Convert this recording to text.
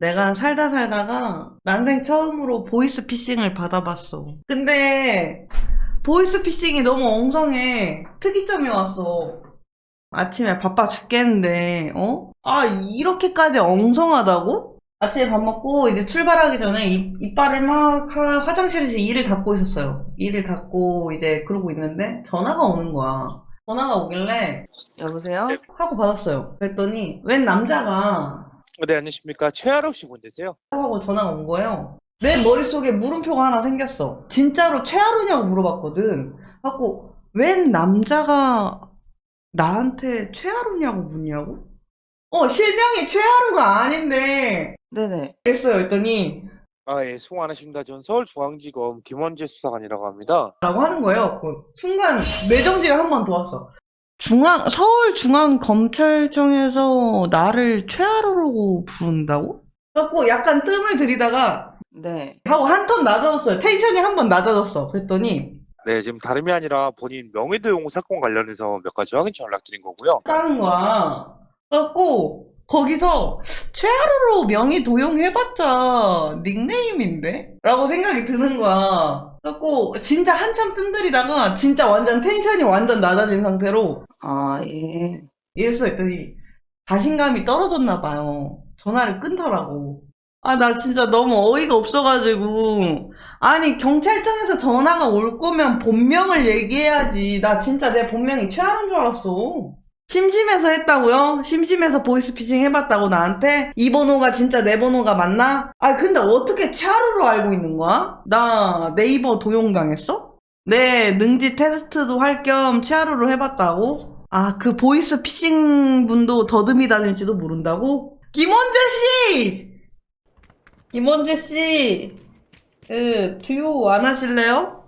내가 살다 살다가 난생 처음으로 보이스 피싱을 받아봤어. 근데 보이스 피싱이 너무 엉성해. 특이점이 왔어. 아침에 바빠 죽겠는데, 어? 아, 이렇게까지 엉성하다고? 아침에 밥 먹고 이제 출발하기 전에 입, 이빨을 막 하- 화장실에서 이를 닫고 있었어요. 이를 닫고 이제 그러고 있는데 전화가 오는 거야. 전화가 오길래 여보세요? 네. 하고 받았어요. 그랬더니 웬 남자가 네, 안녕하십니까. 최하로 씨 분이세요? 하고 전화가 온 거예요. 내 머릿속에 물음표가 하나 생겼어. 진짜로 최하루냐고 물어봤거든. 하고 웬 남자가 나한테 최하루냐고 묻냐고? 어, 실명이 최하루가 아닌데. 네네. 그랬어요. 했더니 아, 예, 수고 많으십니다. 전 서울중앙지검 김원재 수사관이라고 합니다. 라고 하는 거예요. 그 순간 뇌정지가 한번 도왔어. 중앙 서울 중앙 검찰청에서 나를 최하루라고 부른다고? 그래갖고 약간 뜸을 들이다가 네. 하고 한 톤 낮아졌어요. 텐션이 한 번 낮아졌어. 그랬더니 네, 지금 다름이 아니라 본인 명예도용 사건 관련해서 몇 가지 확인 좀 연락드린 거고요. 따는 거야. 그래갖고 거기서 최하루로 명의 도용해봤자 닉네임인데? 라고 생각이 드는 거야. 그래갖고 진짜 한참 뜸들이다가 진짜 완전 텐션이 완전 낮아진 상태로 아, 예. 이랬어 했더니 자신감이 떨어졌나 봐요. 전화를 끊더라고. 아, 나 진짜 너무 어이가 없어가지고. 아니, 경찰청에서 전화가 올 거면 본명을 얘기해야지. 나 진짜 내 본명이 최하루인 줄 알았어. 심심해서 했다고요? 심심해서 보이스피싱 해봤다고 나한테? 이 번호가 진짜 내 번호가 맞나? 아, 근데 어떻게 최하루로 알고 있는 거야? 나 네이버 도용당했어? 네, 능지 테스트도 할겸 최하루로 해봤다고? 아, 그 보이스 피싱 분도 더듬이 다닐지도 모른다고? 김원재 씨! 김원재 씨! 그, 듀오 안 하실래요?